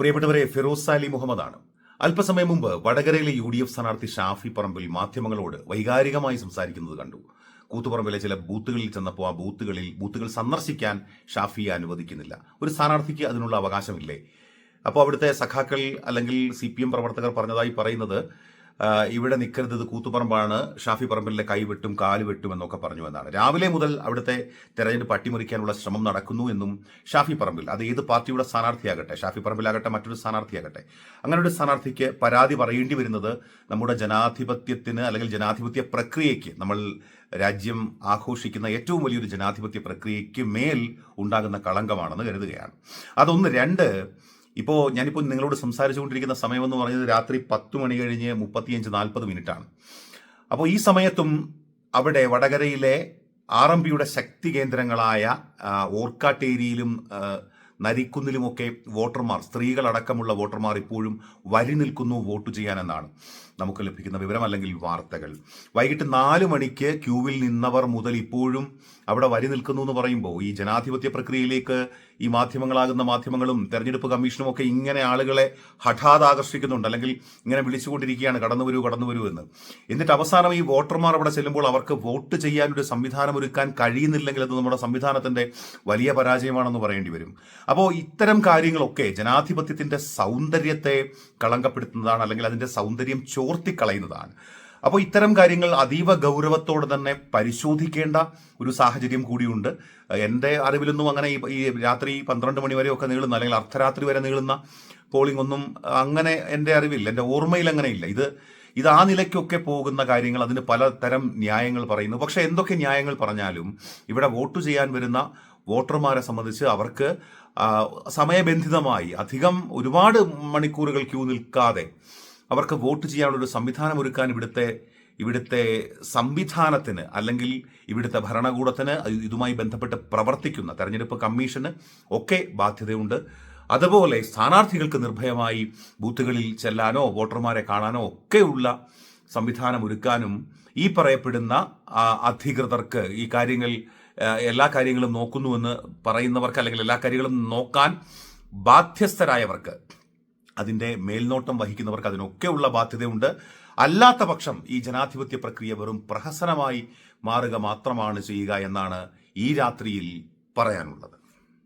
പ്രിയപ്പെട്ടവരെ ഫിറോസ് സാലി മുഹമ്മദാണ്. അല്പസമയം മുമ്പ് വടകരയിലെ യു ഡി എഫ് സ്ഥാനാർത്ഥി ഷാഫി പറമ്പിൽ മാധ്യമങ്ങളോട് വൈകാരികമായി സംസാരിക്കുന്നത് കണ്ടു. കൂത്തുപറമ്പിലെ ചില ബൂത്തുകളിൽ ചെന്നപ്പോൾ ആ ബൂത്തുകളിൽ ബൂത്തുകൾ സന്ദർശിക്കാൻ ഷാഫിയെ അനുവദിക്കുന്നില്ല. ഒരു സ്ഥാനാർത്ഥിക്ക് അതിനുള്ള അവകാശമില്ലേ? അപ്പോൾ അവിടുത്തെ സഖാക്കൾ അല്ലെങ്കിൽ സി പി എം പ്രവർത്തകർ പറഞ്ഞതായി പറയുന്നത് ഇവിടെ നിൽക്കരുത് ഇത് കൂത്തുപറമ്പാണ്. ഷാഫി പറമ്പിലെ കൈവെട്ടും കാൽ വെട്ടും എന്നൊക്കെ പറഞ്ഞു എന്നാണ്. രാവിലെ മുതൽ അവിടുത്തെ തെരഞ്ഞെടുപ്പ് അട്ടിമറിക്കാനുള്ള ശ്രമം നടക്കുന്നു എന്നും ഷാഫി പറമ്പിൽ അത് ഏത് പാർട്ടിയുടെ സ്ഥാനാർത്ഥിയാകട്ടെ ഷാഫി പറമ്പിലാകട്ടെ മറ്റൊരു സ്ഥാനാർത്ഥിയാകട്ടെ അങ്ങനെ ഒരു സ്ഥാനാർത്ഥിക്ക് പരാതി പറയേണ്ടി വരുന്നത് നമ്മുടെ ജനാധിപത്യത്തിന് അല്ലെങ്കിൽ ജനാധിപത്യ പ്രക്രിയയ്ക്ക് നമ്മൾ രാജ്യം ആഘോഷിക്കുന്ന ഏറ്റവും വലിയൊരു ജനാധിപത്യ പ്രക്രിയയ്ക്ക് മേൽ ഉണ്ടാകുന്ന കളങ്കമാണെന്ന് കരുതുകയാണ്. അതൊന്ന് രണ്ട് ഇപ്പോൾ ഞാനിപ്പോൾ നിങ്ങളോട് സംസാരിച്ചുകൊണ്ടിരിക്കുന്ന സമയമെന്ന് പറയുന്നത് രാത്രി പത്ത് മണി കഴിഞ്ഞ് മുപ്പത്തിയഞ്ച് നാൽപ്പത് മിനിറ്റാണ്. അപ്പോൾ ഈ സമയത്തും അവിടെ വടകരയിലെ ആർ എം പിയുടെ ശക്തി കേന്ദ്രങ്ങളായ ഓർക്കാട്ടേരിയിലും നരിക്കുന്നിലുമൊക്കെ വോട്ടർമാർ സ്ത്രീകളടക്കമുള്ള വോട്ടർമാർ ഇപ്പോഴും വരി നിൽക്കുന്നു വോട്ട് ചെയ്യാനെന്നാണ് നമുക്ക് ലഭിക്കുന്ന വിവരം അല്ലെങ്കിൽ വാർത്തകൾ. വൈകിട്ട് നാല് മണിക്ക് ക്യൂവിൽ നിന്നവർ മുതൽ ഇപ്പോഴും അവിടെ വരി നിൽക്കുന്നു എന്ന് പറയുമ്പോൾ ഈ ജനാധിപത്യ പ്രക്രിയയിലേക്ക് ഈ മാധ്യമങ്ങളാകുന്ന മാധ്യമങ്ങളും തെരഞ്ഞെടുപ്പ് കമ്മീഷനും ഒക്കെ ഇങ്ങനെ ആളുകളെ ഹഠാത് ആകർഷിക്കുന്നുണ്ട്. അല്ലെങ്കിൽ ഇങ്ങനെ വിളിച്ചുകൊണ്ടിരിക്കുകയാണ് കടന്നു വരൂ കടന്നു വരൂ എന്ന്. എന്നിട്ട് അവസാനം ഈ വോട്ടർമാർ അവിടെ ചെല്ലുമ്പോൾ അവർക്ക് വോട്ട് ചെയ്യാനൊരു സംവിധാനം ഒരുക്കാൻ കഴിയുന്നില്ലെങ്കിൽ അത് നമ്മുടെ സംവിധാനത്തിന്റെ വലിയ പരാജയമാണെന്ന് പറയേണ്ടി വരും. അപ്പോൾ ഇത്തരം കാര്യങ്ങളൊക്കെ ജനാധിപത്യത്തിന്റെ സൗന്ദര്യത്തെ കളങ്കപ്പെടുത്തുന്നതാണ് അല്ലെങ്കിൽ അതിന്റെ സൗന്ദര്യം ചോർത്തിക്കളയുന്നതാണ്. അപ്പോൾ ഇത്തരം കാര്യങ്ങൾ അതീവ ഗൗരവത്തോടെ തന്നെ പരിശോധിക്കേണ്ട ഒരു സാഹചര്യം കൂടിയുണ്ട്. എന്റെ അറിവിലൊന്നും അങ്ങനെ ഈ ഈ രാത്രി പന്ത്രണ്ട് മണി വരെയൊക്കെ നീളുന്ന അല്ലെങ്കിൽ അർദ്ധരാത്രി വരെ നീളുന്ന പോളിംഗ് ഒന്നും അങ്ങനെ എന്റെ അറിവില്ല എന്റെ ഓർമ്മയിൽ അങ്ങനെയില്ല ഇത് ഇത് ആ നിലയ്ക്കൊക്കെ പോകുന്ന കാര്യങ്ങൾ അതിന് പലതരം ന്യായങ്ങൾ പറയുന്നു. പക്ഷേ എന്തൊക്കെ ന്യായങ്ങൾ പറഞ്ഞാലും ഇവിടെ വോട്ട് ചെയ്യാൻ വരുന്ന വോട്ടർമാരെ സംബന്ധിച്ച് അവർക്ക് സമയബന്ധിതമായി അധികം ഒരുപാട് മണിക്കൂറുകൾ ക്യൂ നിൽക്കാതെ അവർക്ക് വോട്ട് ചെയ്യാനുള്ള ഒരു സംവിധാനം ഒരുക്കാൻ ഇവിടുത്തെ ഇവിടുത്തെ സംവിധാനത്തിന് അല്ലെങ്കിൽ ഇവിടുത്തെ ഭരണകൂടത്തിന് ഇതുമായി ബന്ധപ്പെട്ട് പ്രവർത്തിക്കുന്ന തെരഞ്ഞെടുപ്പ് കമ്മീഷന് ഒക്കെ ബാധ്യതയുണ്ട്. അതുപോലെ സ്ഥാനാർത്ഥികൾക്ക് നിർഭയമായി ബൂത്തുകളിൽ ചെല്ലാനോ വോട്ടർമാരെ കാണാനോ ഒക്കെയുള്ള സംവിധാനം ഒരുക്കാനും ഈ പറയപ്പെടുന്ന അധികൃതർക്ക് ഈ കാര്യങ്ങൾ എല്ലാ കാര്യങ്ങളും നോക്കുന്നുവെന്ന് പറയുന്നവർക്ക് അല്ലെങ്കിൽ എല്ലാ കാര്യങ്ങളും നോക്കാൻ ബാധ്യസ്ഥരായവർക്ക് അതിന്റെ മേൽനോട്ടം വഹിക്കുന്നവർക്ക് അതിനൊക്കെയുള്ള ബാധ്യതയുണ്ട്. അല്ലാത്ത പക്ഷം ഈ ജനാധിപത്യ പ്രക്രിയ വെറും പ്രഹസനമായി മാറുക മാത്രമാണ് ചെയ്യുക എന്നാണ് ഈ രാത്രിയിൽ പറയാനുള്ളത്.